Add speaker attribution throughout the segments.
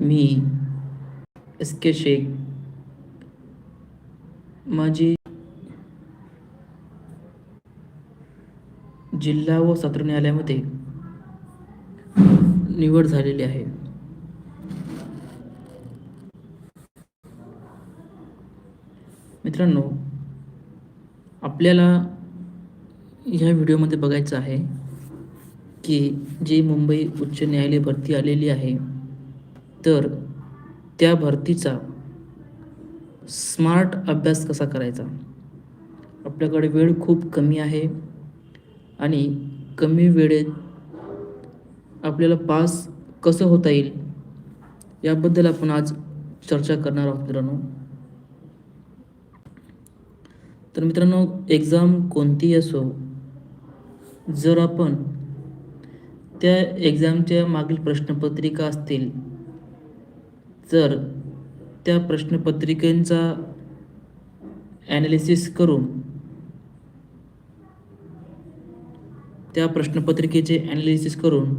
Speaker 1: मी S के शेख माझी जिल्हा व सत्र न्यायालयामध्ये निवड झालेली आहे. मित्रांनो आपल्याला ह्या व्हिडिओमध्ये बघायचं आहे की जी मुंबई उच्च न्यायालय भरती आलेली आहे तर त्या भरतीचा स्मार्ट अभ्यास कसा करायचा? आपल्याकडे वेळ खूप कमी आहे आणि कमी वेळेत आपल्याला पास कसं होता येईल याबद्दल आपण आज चर्चा करणार आहोत मित्रांनो. तर मित्रांनो एक्झाम कोणतीही असो जर आपण त्या एक्झामच्या मागील प्रश्नपत्रिका असतील तर त्या प्रश्नपत्रिकेंचा ॲनालिसिस करून त्या प्रश्नपत्रिकेचे ॲनालिसिस करून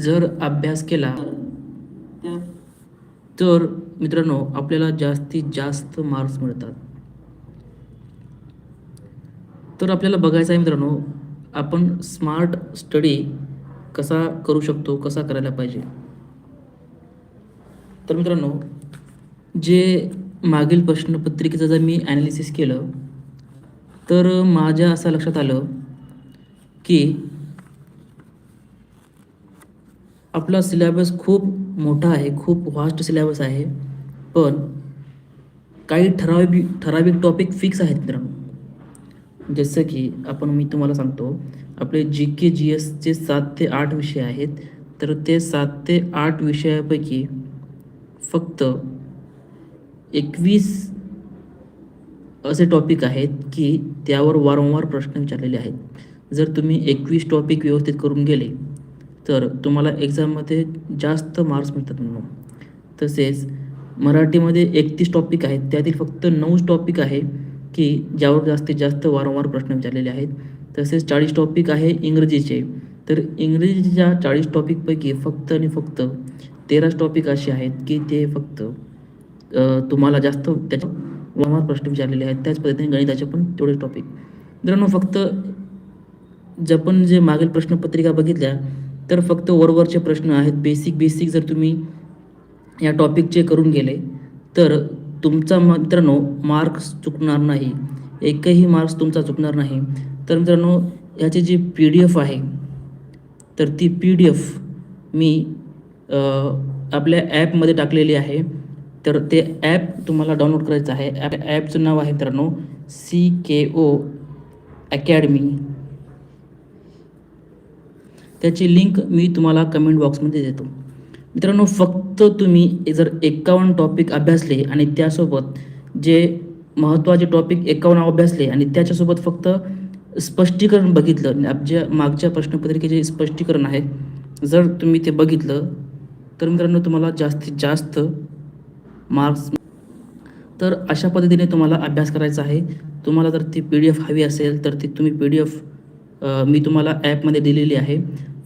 Speaker 1: जर अभ्यास केला तर मित्रांनो आपल्याला जास्तीत जास्त मार्क्स मिळतात. तर आपल्याला बघायचं आहे मित्रांनो आपण स्मार्ट स्टडी कसा करू शकतो कसा करायला पाहिजे? तर मित्रांनो जे मागील प्रश्नपत्रिकेचं जर मी ॲनालिसिस केलं तर माझ्या असं लक्षात आलं की आपला सिलेबस खूप मोठा आहे खूप व्हास्ट सिलेबस आहे पण काही ठराविक ठराविक टॉपिक फिक्स आहेत मित्रांनो. जसं की आपण मी तुम्हाला सांगतो आपले जी के जी एसचे सात ते आठ विषय आहेत तर ते सात ते आठ विषयापैकी फक्त एकवीस असे टॉपिक आहेत की त्यावर वारंवार प्रश्न विचारलेले आहेत. जर तुम्ही एकवीस टॉपिक व्यवस्थित करून गेले तर तुम्हाला एक्झाममध्ये जास्त मार्क्स मिळतात म्हणून. तसेच मराठीमध्ये एकतीस टॉपिक आहेत त्यातील फक्त नऊच टॉपिक आहे की ज्यावर जास्तीत जास्त वारंवार प्रश्न विचारलेले आहेत. तसेच चाळीस टॉपिक आहे इंग्रजीचे. तर इंग्रजीच्या चाळीस टॉपिकपैकी फक्त आणि फक्त तेराच टॉपिक असे आहेत की ते फक्त तुम्हाला जास्त त्याच्या वारंवार प्रश्न विचारलेले आहेत. त्याच पद्धतीने गणिताचे पण तेवढेच टॉपिक. मित्रांनो फक्त जर आपण जे मागील प्रश्नपत्रिका बघितल्या तर फक्त वरवरचे प्रश्न आहेत. बेसिक बेसिक जर तुम्ही या टॉपिकचे करून गेले तर तुमचा मित्रांनो मार्क्स चुकणार नाही. एकही मार्क्स तुमचा चुकणार नाही. तर मित्रांनो याची जी पी डी एफ आहे तर ती पी डी एफ मी आपल्या ॲपमध्ये टाकलेली आहे. तर ते ॲप तुम्हाला डाउनलोड करायचं आहे. ॲप ॲपचं नाव आहे मित्रांनो सी के ओ अकॅडमी त्याची लिंक मी तुम्हाला कमेंट बॉक्समध्ये देतो. मित्रांनो फक्त तुम्ही जर एकावन्न टॉपिक अभ्यासले आणि त्यासोबत जे महत्त्वाचे टॉपिक एकावन्न अभ्यासले आणि त्याच्यासोबत फक्त स्पष्टीकरण बघितलं म्हणजे आपल्या मागच्या प्रश्नपत्रिकेचे स्पष्टीकरण आहे. जर तुम्ही ते बघितलं तर मित्रांनो तुम्हाला जास्तीत जास्त मार्क्स तर अशा पद्धतीने तुम्हाला अभ्यास करायचा आहे. तुम्हाला जर ती पी डी एफ हवी असेल तर ती तुम्ही पी डी एफ मी तुम्हाला ॲपमध्ये दिलेली आहे.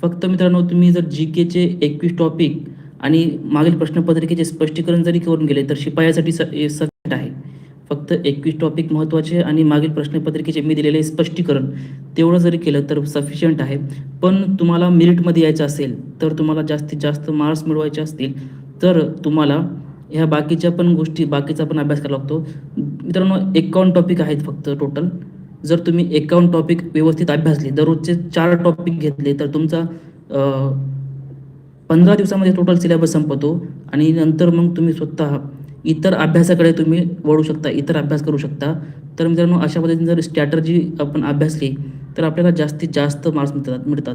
Speaker 1: फक्त मित्रांनो तुम्ही जर जी केचे एकवीस टॉपिक आणि मागील प्रश्नपत्रिकेचे स्पष्टीकरण जरी करून गेले तर शिपायासाठी स सगळ्यात आहे. फक्त एकवीस टॉपिक महत्त्वाचे आणि मागील प्रश्नपत्रिकेचे मी दिलेले स्पष्टीकरण तेवढं जरी केलं तर सफिशियंट आहे. पण तुम्हाला मेरिटमध्ये यायचं असेल तर तुम्हाला जास्तीत जास्त मार्क्स मिळवायचे असतील तर तुम्हाला ह्या बाकीच्या पण गोष्टी बाकीचा पण अभ्यास करावा लागतो. मित्रांनो एकावन्न टॉपिक आहेत फक्त टोटल जर तुम्ही एकावन्न टॉपिक व्यवस्थित अभ्यासले दररोजचे चार टॉपिक घेतले तर तुमचा पंधरा दिवसामध्ये टोटल सिलेबस संपतो आणि नंतर मग तुम्ही स्वतः इतर अभ्यासाकडे तुम्ही वळू शकता इतर अभ्यास करू शकता. तर मित्रांनो अशा पद्धतीने जर स्ट्रॅटर्जी आपण अभ्यासली तर आपल्याला जास्तीत जास्त मार्क्स मिळतात मिळतात.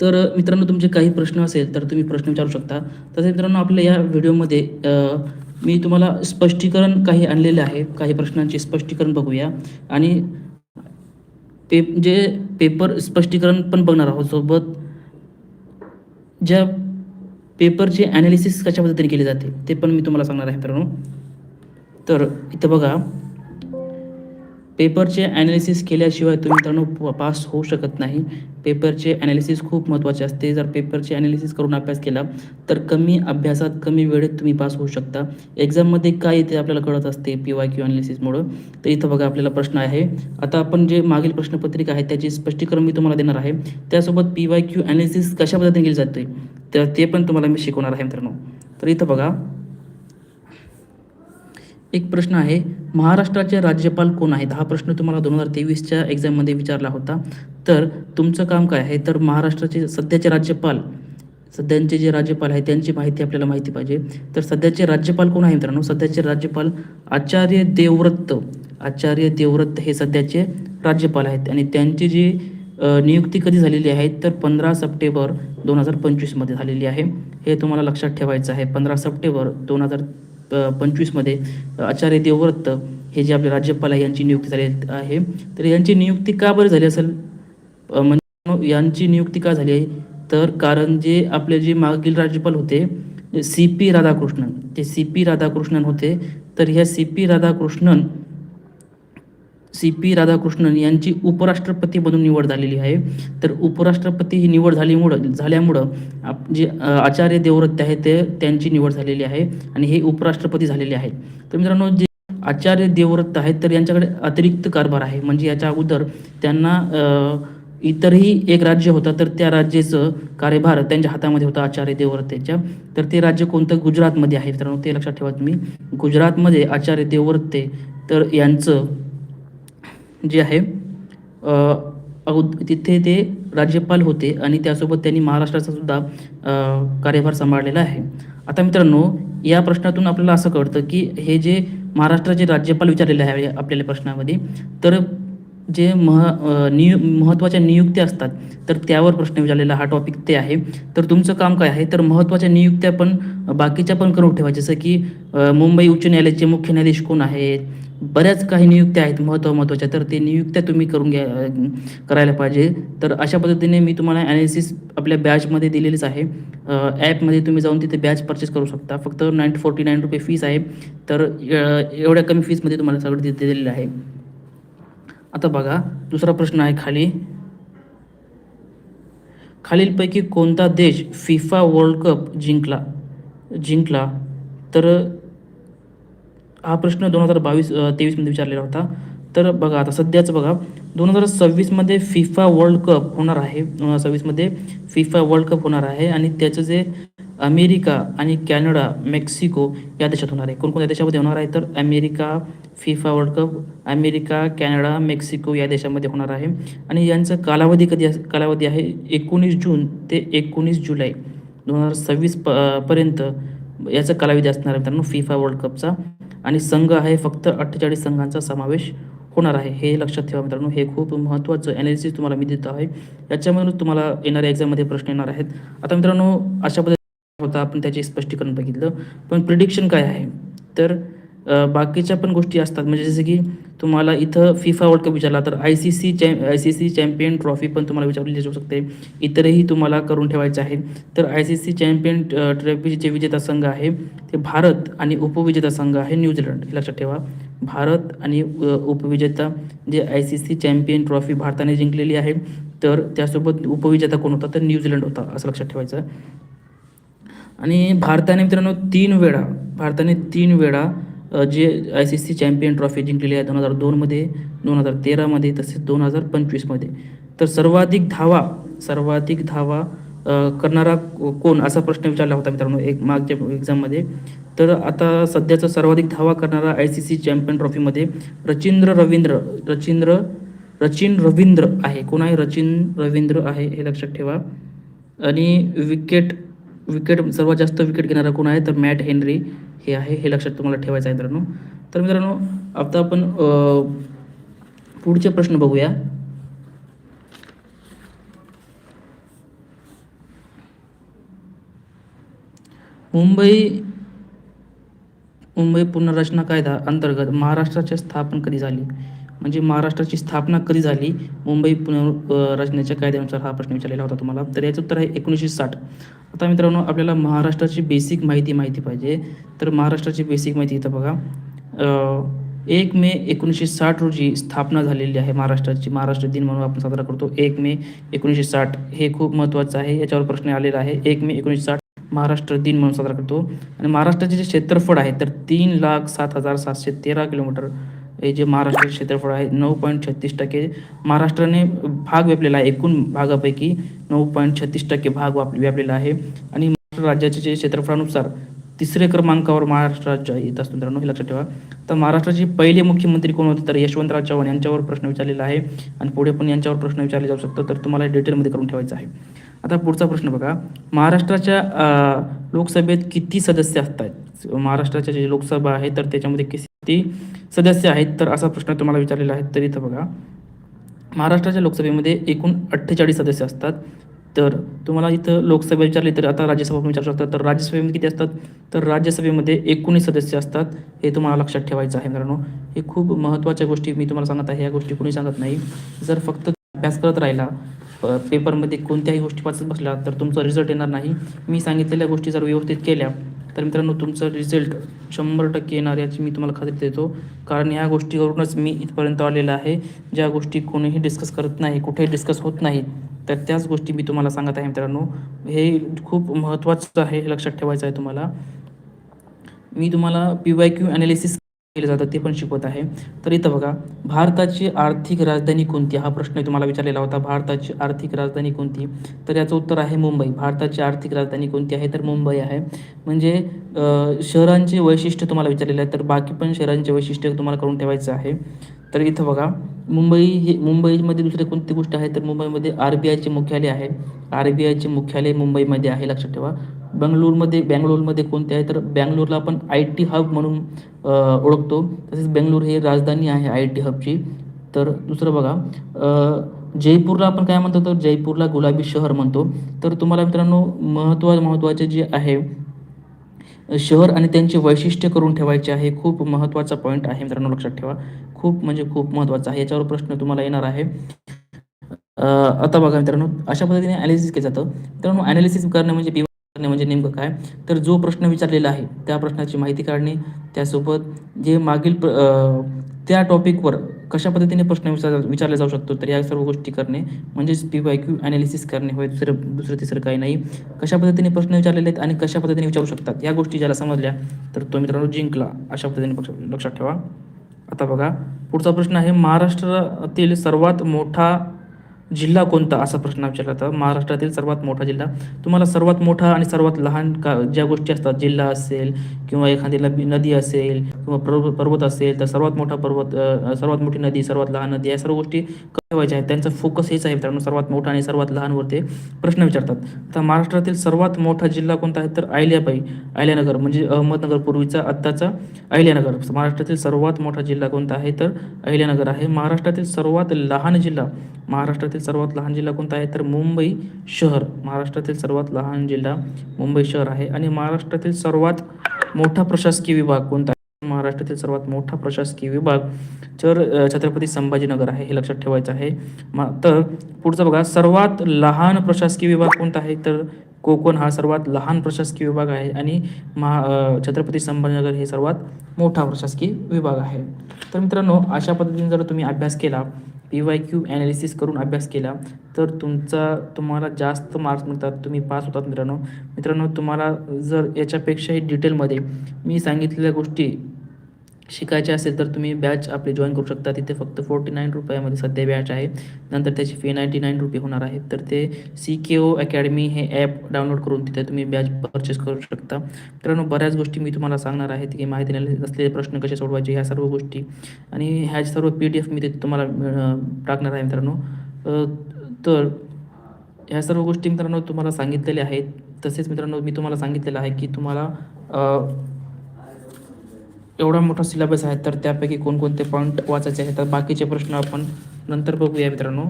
Speaker 1: तर मित्रांनो तुमचे काही प्रश्न असेल तर तुम्ही प्रश्न विचारू शकता. तसेच मित्रांनो आपल्या या व्हिडिओमध्ये मी तुम्हाला स्पष्टीकरण काही आणलेले आहे. काही प्रश्नांचे स्पष्टीकरण बघूया. आणि पे जे पेपर स्पष्टीकरण पण बघणार आहोत. सोबत ज्या पेपरचे ॲनालिसिस कशा पद्धतीने केले जाते ते पण मी तुम्हाला सांगणार आहे मित्रांनो. तर इथं बघा पेपरचे ॲनालिसिस केल्याशिवाय तुम्ही मित्रांनो पास होऊ शकत नाही. पेपरचे ॲनालिसिस खूप महत्त्वाचे असते. जर पेपरचे ॲनालिसिस करून अभ्यास केला तर कमी अभ्यासात कमी वेळेत तुम्ही पास होऊ शकता. एक्झाममध्ये काय येते आपल्याला कळत असते पी वाय क्यू ॲनालिसिसमुळं तर इथं बघा आपल्याला प्रश्न आहे. आता आपण जे मागील प्रश्नपत्रिका आहे त्याची स्पष्टीकरण मी तुम्हाला देणार आहे. त्यासोबत पी वाय क्यू ॲनालिसिस कशा पद्धतीने केली जाते? तर ते पण तुम्हाला मी शिकवणार आहे मित्रांनो. तर इथं बघा. एक प्रश्न आहे महाराष्ट्राचे राज्यपाल कोण आहेत? हा प्रश्न तुम्हाला दोन हजार तेवीसच्या एक्झाममध्ये विचारला होता. तर तुमचं काम काय आहे? तर महाराष्ट्राचे सध्याचे राज्यपाल सध्याचे जे राज्यपाल आहेत त्यांची माहिती आपल्याला माहिती पाहिजे. तर सध्याचे राज्यपाल कोण आहे मित्रांनो? सध्याचे राज्यपाल आचार्य देवव्रत आचार्य देवव्रत हे सध्याचे राज्यपाल आहेत. आणि त्यांची जी नियुक्ती कधी झालेली आहे? तर पंधरा सप्टेंबर दोन हजार पंचवीसमध्ये झालेली आहे. हे तुम्हाला लक्षात ठेवायचं आहे. पंधरा सप्टेंबर दोन हजार पंचवीसमध्ये आचार्य देवव्रत हे जे आपले राज्यपाल आहे यांची नियुक्ती झाली आहे. तर यांची नियुक्ती का बरं झाली असेल? म्हणजे यांची नियुक्ती का झाली आहे? तर कारण जे आपले जे मागील राज्यपाल होते सी पी राधाकृष्णन ते सी पी राधाकृष्णन होते. तर ह्या C P Radhakrishnan C P Radhakrishnan यांची उपराष्ट्रपती म्हणून निवड झालेली आहे. तर उपराष्ट्रपती ही निवड झालीमुळं झाल्यामुळं आप जे आचार्य देवव्रत आहे ते त्यांची निवड झालेली आहे आणि हे उपराष्ट्रपती झालेले आहेत. तर मित्रांनो जे आचार्य देवव्रत आहेत तर यांच्याकडे अतिरिक्त कारभार आहे. म्हणजे याच्या अगोदर त्यांना इतरही एक राज्य होतं तर त्या राज्याचं कार्यभार त्यांच्या हातामध्ये होता आचार्य देवव्रत यांच्या. तर ते राज्य कोणतं? गुजरातमध्ये आहे. मित्रांनो ते लक्षात ठेवा तुम्ही. गुजरातमध्ये आचार्य देवव्रत ते तर यांचं जे आहे अगोद तिथे ते राज्यपाल होते आणि त्यासोबत त्यांनी महाराष्ट्राचा सुद्धा कार्यभार सांभाळलेला आहे. आता मित्रांनो या प्रश्नातून आपल्याला असं कळतं की हे जे महाराष्ट्राचे राज्यपाल विचारलेले आहे आपल्याला प्रश्नामध्ये तर जे मह नियु महत्त्वाच्या नियुक्त्या असतात तर त्यावर प्रश्न विचारलेला हा टॉपिक ते आहे. तर तुमचं काम काय आहे? तर महत्त्वाच्या नियुक्त्या पण बाकीच्या पण करून ठेवायच्या. जसं की मुंबई उच्च न्यायालयाचे मुख्य न्यायाधीश कोण आहेत? बऱ्याच काही नियुक्त्या आहेत महत्त्व महत्त्वाच्या तर ते नियुक्त्या तुम्ही करून घ्या करायला पाहिजे. तर अशा पद्धतीने मी तुम्हाला ॲनालिसिस आपल्या बॅचमध्ये दिलेलीच आहे. ॲपमध्ये तुम्ही जाऊन तिथे बॅच परचेस करू शकता. फक्त नाईन फोर्टी नाईन रुपये फीस आहे. तर एवढ्या कमी फीसमध्ये तुम्हाला सगळं तिथे दिलेलं आहे. आता बघा दुसरा प्रश्न आहे खाली. खालीलपैकी कोणता देश फिफा वर्ल्ड कप जिंकला? जिंकला. तर हा प्रश्न दोन हजार बावीस तेवीसमध्ये विचारलेला होता. तर बघा आता सध्याच बघा दोन हजार सव्वीसमध्ये फिफा वर्ल्ड कप होणार आहे दोन हजार सव्वीसमध्ये फिफा वर्ल्ड कप होणार आहे आणि त्याचं जे अमेरिका आणि कॅनडा मेक्सिको या देशात होणार आहे. कोणकोणत्या देशामध्ये होणार आहे? तर America FIFA world cup America Canada Mexico या देशामध्ये होणार आहे. आणि यांचं कालावधी कधी कालावधी आहे? एकोणीस जून ते एकोणीस जुलै दोन हजार सव्वीस प पर्यंत याचा कालावधी असणार आहे मित्रांनो फिफा वर्ल्ड कपचा आणि संघ आहे फक्त अठ्ठेचाळीस संघांचा समावेश होणार आहे. हे लक्षात ठेवा मित्रांनो हे खूप महत्त्वाचं ॲनालिसिस तुम्हाला मी देत आहे. याच्यामधून तुम्हाला येणाऱ्या एक्झाममध्ये प्रश्न येणार आहेत. आता मित्रांनो अशा पद्धतीने होता आपण त्याचे स्पष्टीकरण बघितलं. पण प्रिडिक्शन काय आहे? तर बाकीच्या पण गोष्टी असतात. म्हणजे जसं की तुम्हाला इथं फिफा वर्ल्ड कप विचारला तर I C C charm I C C champion trophy पण तुम्हाला विचारली जाऊ शकते. इतरही तुम्हाला करून ठेवायचे आहे. तर आय सी सी चॅम्पियन ट्रॉफीचे जे विजेता संघ आहे. ते भारत आणि उपविजेता संघ आहे न्यूझीलंड हे लक्षात ठेवा. भारत आणि उपविजेता जे I C C champion trophy भारताने जिंकलेली आहे तर त्यासोबत उपविजेता कोण होता? तर न्यूझीलंड होता असं लक्षात ठेवायचं. आणि भारताने मित्रांनो तीन वेळा भारताने तीन वेळा जे I C C champion trophy जिंकलेली आहे दोन हजार दोनमध्ये दोन हजार तेरामध्ये तसेच दोन हजार पंचवीसमध्ये. तर सर्वाधिक धावा सर्वाधिक धावा करणारा को- कोण असा प्रश्न विचारला होता मित्रांनो एक मागच्या एक्झाममध्ये तर आता सध्याचा सर्वाधिक धावा करणारा आय सी सी चॅम्पियन ट्रॉफीमध्ये रचिंद्र रवींद्र रचिंद्र रचिन रवींद्र आहे. कोण आहे? रचिन रवींद्र आहे हे लक्षात ठेवा. आणि विकेट विकेट सर्वात जास्त विकेट घेणारा कोण आहे? तर मॅट हेनरी. हे आहे हे लक्षात तुम्हाला ठेवायचं आहे मित्रांनो. तर मित्रांनो आता आपण पुढचे प्रश्न बघूया. मुंबई मुंबई पुनर्रचना कायदा अंतर्गत महाराष्ट्राची स्थापना कधी झाली? म्हणजे महाराष्ट्राची स्थापना कधी झाली? मुंबई पुनर्रचनेच्या कायद्यानुसार हा प्रश्न विचारलेला होता तुम्हाला. तर याचं उत्तर आहे एकोणीसशे साठ. आता मित्रांनो आपल्याला महाराष्ट्राची बेसिक माहिती माहिती पाहिजे. तर महाराष्ट्राची बेसिक माहिती इथं बघा. एक मे एकोणीसशे साठ रोजी स्थापना झालेली आहे महाराष्ट्राची महाराष्ट्र दिन म्हणून आपण साजरा करतो. एक मे एकोणीसशे साठ हे खूप महत्त्वाचं आहे. याच्यावर प्रश्न आलेला आहे. एक मे एकोणीसशे साठ महाराष्ट्र दिन म्हणून साजरा करतो. आणि महाराष्ट्राचे जे क्षेत्रफळ आहे तर तीन लाख सात हजार सातशे तेरा किलोमीटर हे जे महाराष्ट्राचे क्षेत्रफळ आहे नऊ पॉईंट छत्तीस टक्के. महाराष्ट्राने भाग व्यापलेला आहे एकूण भागापैकी नऊ पॉईंट छत्तीस टक्के भाग वाप व्यापलेला आहे. आणि महाराष्ट्र राज्याचे जे क्षेत्रफळानुसार तिसऱ्या क्रमांकावर महाराष्ट्र राज्य येत असतो मित्रांनो हे लक्षात ठेवा. तर महाराष्ट्राचे पहिले मुख्यमंत्री कोण होते? तर यशवंतराव चव्हाण यांच्यावर प्रश्न विचारलेला आहे. आणि पुढे पण यांच्यावर प्रश्न विचारले जाऊ शकतो तर तुम्हाला डिटेलमध्ये करून ठेवायचं आहे. आता पुढचा प्रश्न बघा. महाराष्ट्राच्या लोकसभेत किती सदस्य असतात? महाराष्ट्राच्या जे लोकसभा आहे तर त्याच्यामध्ये किती ती सदस्य आहेत. तर असा प्रश्न तुम्हाला विचारलेला आहे. तर इथं बघा. महाराष्ट्राच्या लोकसभेमध्ये एकूण अठ्ठेचाळीस सदस्य असतात. तर तुम्हाला इथं लोकसभा विचारली तर आता राज्यसभा पण विचारू शकतात तर राज्यसभेमध्ये किती असतात? तर राज्यसभेमध्ये एकोणीस सदस्य असतात. हे तुम्हाला लक्षात ठेवायचं आहे मित्रांनो. हे खूप महत्त्वाच्या गोष्टी मी तुम्हाला सांगत आहे. या गोष्टी कोणी सांगत नाही. जर फक्त अभ्यास करत राहिला पेपरमध्ये कोणत्याही गोष्टी वाचत बसला तर तुमचा रिझल्ट येणार नाही. मी सांगितलेल्या गोष्टी जर व्यवस्थित केल्या तर मित्रांनो तुमचं रिझल्ट शंभर टक्के येणार याची मी तुम्हाला खात्री देतो. कारण ह्या गोष्टीवरूनच मी इथपर्यंत आलेला आहे. ज्या गोष्टी कोणीही डिस्कस करत नाही कुठेही डिस्कस होत नाही तर त्याच गोष्टी मी तुम्हाला सांगत आहे मित्रांनो. हे खूप महत्त्वाचं आहे हे लक्षात ठेवायचं आहे तुम्हाला. मी तुम्हाला पी वाय क्यू ॲनालिसिस केले जातं ते पण शिकवत आहे. तर इथं बघा भारताची आर्थिक राजधानी कोणती? हा प्रश्न तुम्हाला विचारलेला होता. भारताची आर्थिक राजधानी कोणती? तर याचं उत्तर आहे मुंबई. भारताची आर्थिक राजधानी कोणती आहे? तर मुंबई आहे. म्हणजे शहरांचे वैशिष्ट्य तुम्हाला विचारलेलं आहे तर बाकी पण शहरांचे वैशिष्ट्य तुम्हाला करून ठेवायचं आहे. तर इथं बघा मुंबई हे मुंबईमध्ये दुसरे कोणती गोष्ट आहे? तर मुंबईमध्ये आर बी आयचे मुख्यालय आहे. आर बी आयचे मुख्यालय मुंबईमध्ये आहे लक्षात ठेवा. बेंगलोरमध्ये बँगलोरमध्ये कोणते आहे? तर बँगलोरला आपण आय टी हब म्हणून ओळखतो. तसेच बेंगलोर हे राजधानी आहे आय टी हबची. तर दुसरं बघा जयपूरला आपण काय म्हणतो? तर जयपूरला गुलाबी शहर म्हणतो. तर तुम्हाला मित्रांनो महत्त्वा महत्त्वाचे जे आहे शहर आणि त्यांचे वैशिष्ट्य करून ठेवायचे आहे खूप महत्त्वाचा पॉईंट आहे मित्रांनो लक्षात ठेवा. खूप म्हणजे खूप महत्त्वाचा आहे. याच्यावर प्रश्न तुम्हाला येणार आहे. आता बघा मित्रांनो अशा पद्धतीने ॲनालिसिस केलं जातं. मित्रांनो ॲनालिसिस करणं म्हणजे करणे म्हणजे नेमकं काय? तर जो प्रश्न विचारलेला आहे त्या प्रश्नाची माहिती काढणे त्यासोबत जे मागील प्र- त्या टॉपिकवर कशा पद्धतीने प्रश्न विचार विचारले जाऊ शकतो तर या सर्व गोष्टी करणे म्हणजेच पी वाय क्यू ॲनालिसिस करणे होय दुसरं दुसरं तिसरं काही नाही. कशा पद्धतीने प्रश्न विचारलेले आहेत आणि कशा पद्धतीने विचारू शकतात या गोष्टी ज्याला समजल्या तर तो मित्रांनो जिंकला अशा पद्धतीने लक्षात ठेवा. आता बघा पुढचा प्रश्न आहे महाराष्ट्रातील सर्वात मोठा जिल्हा कोणता? असा प्रश्न विचारला होता महाराष्ट्रातील सर्वात मोठा जिल्हा. तुम्हाला सर्वात मोठा आणि सर्वात लहान का ज्या गोष्टी असतात जिल्हा असेल किंवा एखादी नदी असेल किंवा पर्वत पर्वत असेल तर सर्वात मोठा पर्वत सर्वात मोठी नदी सर्वात लहान नदी या सर्व गोष्टी ठेवायचे आहेत. त्यांचा फोकस हेच आहे मित्रांनो सर्वात मोठा आणि सर्वात लहानवर ते प्रश्न विचारतात. तर महाराष्ट्रातील सर्वात मोठा जिल्हा कोणता आहे? तर अहिल्याबाई अहिल्यानगर. म्हणजे अहमदनगर पूर्वीचा आत्ताचा अहिल्यानगर. महाराष्ट्रातील सर्वात मोठा जिल्हा कोणता आहे? तर अहिल्यानगर आहे. महाराष्ट्रातील सर्वात लहान जिल्हा महाराष्ट्रातील सर्वात लहान जिल्हा कोणता आहे? तर मुंबई शहर. महाराष्ट्रातील सर्वात लहान जिल्हा मुंबई शहर आहे. आणि महाराष्ट्रातील सर्वात मोठा प्रशासकीय विभाग कोणता महाराष्ट्रातील सर्वात मोठा प्रशासकीय विभाग तर छत्रपती संभाजीनगर आहे हे लक्षात ठेवायचं आहे. तर पुढचं बघा सर्वात लहान प्रशासकीय विभाग कोणता आहे? तर कोकण हा सर्वात लहान प्रशासकीय विभाग आहे आणि महा छत्रपती संभाजीनगर हे सर्वात मोठा प्रशासकीय विभाग आहे. तर मित्रांनो अशा पद्धतीने जर तुम्ही अभ्यास केला पी वाय क्यू ॲनालिसिस करून अभ्यास केला तर तुमचा तुम्हाला जास्त मार्क्स मिळतात. तुम्ही पास होतात मित्रांनो. मित्रांनो तुम्हाला जर याच्यापेक्षाही डिटेलमध्ये मी सांगितलेल्या गोष्टी शिकायचे असेल तर तुम्ही बॅच आपली जॉईन करू शकता. तिथे फक्त फोर्टी नाईन रुपयामध्ये सध्या बॅच आहे. नंतर त्याची फी नाईंटी नाईन रुपये होणार आहे. तर ते सी के ओ अकॅडमी हे ॲप डाउनलोड करून तिथे तुम्ही बॅच परचेस करू शकता. मित्रांनो बऱ्याच गोष्टी मी तुम्हाला सांगणार आहे. की माहिती नसलेले प्रश्न कसे सोडवायचे ह्या सर्व गोष्टी. आणि ह्या सर्व पी डी एफ मी तिथे तुम्हाला टाकणार आहे मित्रांनो. तर ह्या सर्व गोष्टी मित्रांनो तुम्हाला सांगितलेल्या आहेत. तसेच मित्रांनो मी तुम्हाला सांगितलेलं आहे की तुम्हाला एवढा मोठा सिलेबस आहे तर त्यापैकी कोणकोणते पॉईंट वाचायचे आहेत? तर बाकीचे प्रश्न आपण नंतर बघूया मित्रांनो.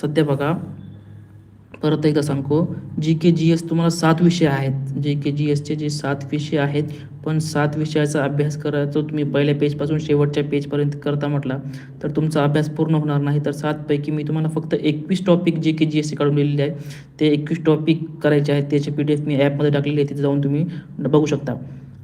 Speaker 1: सध्या बघा. परत एकदा सांगतो. जी के जी एस तुम्हाला सात विषय आहेत. जी के जी एसचे जे सात विषय आहेत पण सात विषयाचा अभ्यास करायचा तुम्ही पहिल्या पेजपासून शेवटच्या पेजपर्यंत करता म्हटला तर तुमचा अभ्यास पूर्ण होणार नाही. तर सातपैकी मी तुम्हाला फक्त एकवीस टॉपिक जे के जी एस काढून लिहिलेले आहे ते एकवीस टॉपिक करायचे आहेत. त्याचे पी डी एफ मी ॲपमध्ये टाकलेले आहे तिथे जाऊन तुम्ही बघू शकता.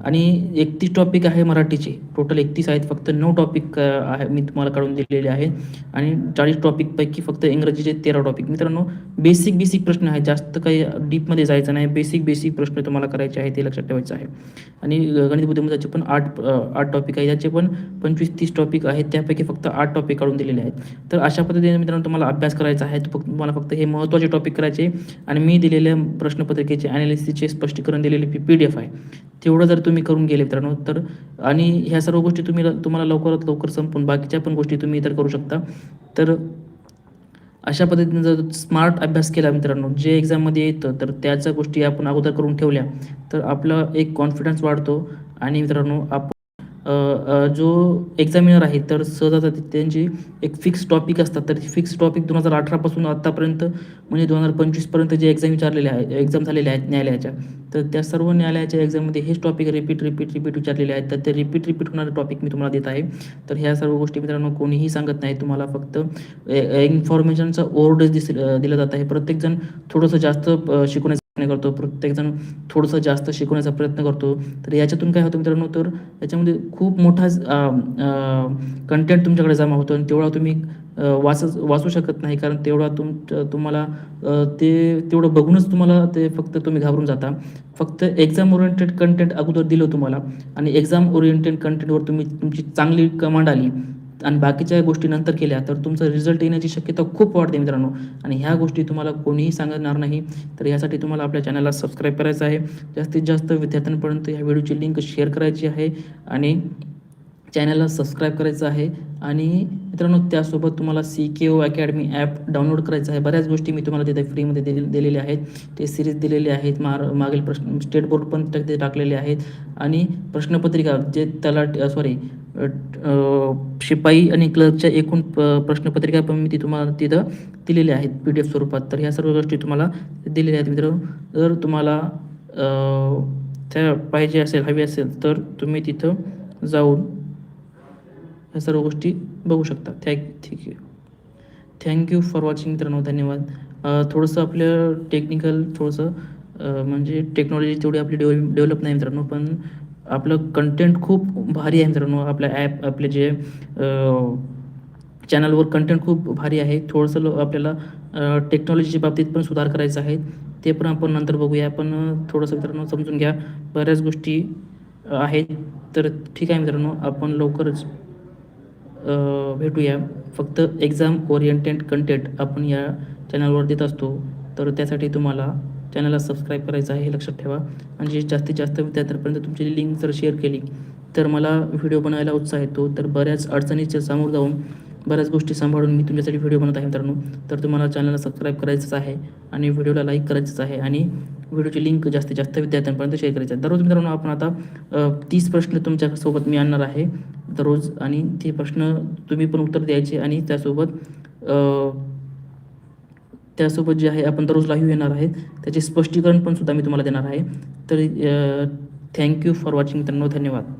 Speaker 1: आणि एकतीस टॉपिक आहे मराठीचे. टोटल एकतीस आहेत फक्त नऊ टॉपिक आहे मी तुम्हाला काढून दिलेले आहे. आणि चाळीस टॉपिकपैकी फक्त इंग्रजीचे तेरा टॉपिक मित्रांनो बेसिक बेसिक प्रश्न आहे जास्त काही डीपमध्ये जायचं नाही. बेसिक बेसिक प्रश्न तुम्हाला करायचे आहे ते लक्षात ठेवायचं आहे. आणि गणित बुद्धिमत्ताचे पण आठ आठ टॉपिक आहे याचे पण पंचवीस तीस टॉपिक आहेत. त्यापैकी फक्त आठ टॉपिक काढून दिलेले आहेत. तर अशा पद्धतीने मित्रांनो तुम्हाला अभ्यास करायचा आहे. फक्त तुम्हाला फक्त हे महत्त्वाचे टॉपिक करायचे. आणि मी दिलेल्या प्रश्नपत्रिकेचे ॲनालिसिसचे स्पष्टीकरण दिलेले पी पी डी एफ आहे. तेवढं जर तुम्ही करून गेले मित्रांनो. तर आणि ह्या सर्व गोष्टी तुम्ही तुम्हाला लवकरात लवकर संपून बाकीच्या पण गोष्टी तुम्ही इतर करू शकता. तर अशा पद्धतीने जर स्मार्ट अभ्यास केला मित्रांनो जे एक्झाममध्ये येतं तर त्याच्या गोष्टी आपण अगोदर करून ठेवल्या तर आपला एक कॉन्फिडन्स वाढतो. आणि मित्रांनो आपण जो एक्झामिनर आहे तर सहजा त्यांची एक फिक्स टॉपिक असतात. तर फिक्स टॉपिक दोन हजार अठरापासून आत्तापर्यंत म्हणजे दोन हजार पंचवीसपर्यंत जे एक्झाम विचारलेले आहे एक्झाम झालेल्या आहेत न्यायालयाच्या तर त्या सर्व न्यायालयाच्या एक्झाममध्ये हेच टॉपिक रिपीट रिपीट रिपीट विचारलेले आहेत. तर ते रिपीट रिपीट होणारे टॉपिक मी तुम्हाला देत आहे. तर ह्या सर्व गोष्टी मित्रांनो कोणीही सांगत नाही. तुम्हाला फक्त इन्फॉर्मेशनचा ओरडच दिस दिला जात आहे. प्रत्येकजण थोडंसं जास्त शिकवण्याचं प्रयत्न करतो. प्रत्येकजण थोडंसं जास्त शिकवण्याचा प्रयत्न करतो. तर याच्यातून काय होतं मित्रांनो? तर याच्यामध्ये खूप मोठा कंटेंट तुमच्याकडे जमा होतो आणि तेवढा तुम्ही वाच वाचच वाचू शकत नाही. कारण तेवढा तुम तुम्हाला ते तेवढं बघूनच तुम्हाला ते फक्त तुम्ही घाबरून जाता. फक्त एक्झाम ओरिएंटेड कंटेंट अगोदर दिलं तुम्हाला आणि एक्झाम ओरिएंटेड कंटेंटवर तुम्ही तुमची चांगली कमांड आली. आणि बाकीच्या गोष्टी नंतर केल्या तर तुमचा रिझल्ट येण्याची शक्यता खूप वाढते मित्रांनो. आणि ह्या गोष्टी तुम्हाला कोणीही सांगणार नाही तर यासाठी तुम्हाला आपल्या चॅनलला सबस्क्राईब करायचं आहे. जास्तीत जास्त विद्यार्थ्यांपर्यंत ह्या व्हिडिओची लिंक शेअर करायची आहे. आणि चॅनलला सबस्क्राईब करायचं आहे. आणि मित्रांनो त्यासोबत तुम्हाला C K O academy app download करायचं आहे. बऱ्याच गोष्टी मी तुम्हाला तिथे फ्रीमध्ये दिले दिलेल्या आहेत. ते सिरीज दिलेले आहेत. मार मागील प्रश्न स्टेट बोर्ड पण तिथे टाकलेले आहेत. आणि प्रश्नपत्रिका जे त्याला सॉरी शिपाई आणि क्लर्कच्या एकूण प- प्रश्नपत्रिका पण मी ती तुम्हाला तिथं दिलेल्या आहेत. पी डी एफ स्वरूपात. तर ह्या सर्व गोष्टी तुम्हाला दिलेल्या आहेत मित्रांनो. जर तुम्हाला त्या पाहिजे असेल हवी असेल तर तुम्ही तिथं जाऊन ह्या सर्व गोष्टी बघू शकता. थँक ठीक आहे थँक्यू फॉर वॉचिंग मित्रांनो. धन्यवाद. थोडंसं आपलं टेक्निकल थोडंसं म्हणजे टेक्नॉलॉजी तेवढी आपली डेव्हल डेव्हलप नाही मित्रांनो पण आपलं कंटेंट खूप भारी आहे मित्रांनो. आपलं ॲप आपले जे चॅनलवर कंटेंट खूप भारी आहे. थोडंसं लो- आपल्याला टेक्नॉलॉजीच्या बाबतीत पण सुधार करायचा आहे. ते पण आपण नंतर बघूया. पण थोडंसं मित्रांनो समजून घ्या. बऱ्याच गोष्टी आहेत. तर ठीक आहे मित्रांनो. आपण लवकरच भेटूया. फक्त एक्झाम ओरिएंटेड कंटेंट आपण या चॅनलवर देत असतो. तर त्यासाठी तुम्हाला चॅनलला सबस्क्राईब करायचं आहे हे लक्षात ठेवा. आणि जे जास्तीत जास्त विद्यार्थ्यांपर्यंत तुमची लिंक जर शेअर केली तर मला व्हिडिओ बनवायला उत्साह येतो. तर बऱ्याच अडचणीच्या समोर जाऊन बऱ्याच गोष्टी सांभाळून मी तुमच्यासाठी व्हिडिओ बनवत आहे मित्रांनो. तर तुम्हाला चॅनलला सबस्क्राईब करायचंच आहे आणि व्हिडिओला लाईक करायचंच आहे. आणि व्हिडिओची लिंक जास्तीत जास्त विद्यार्थ्यांपर्यंत शेअर करायचं आहे. दररोज मित्रांनो आपण आता तीस प्रश्न तुमच्यासोबत मी आणणार आहे. दररोज आणि ते प्रश्न तुम्ही पण उत्तर द्यायचे आणि त्यासोबत त्यासोबत जे आहे आपण दररोज लाईव्ह येणार आहेत. त्याचे स्पष्टीकरण पण सुद्धा मी तुम्हाला देणार आहे. तर थँक्यू फॉर वॉचिंग मित्रांनो. धन्यवाद.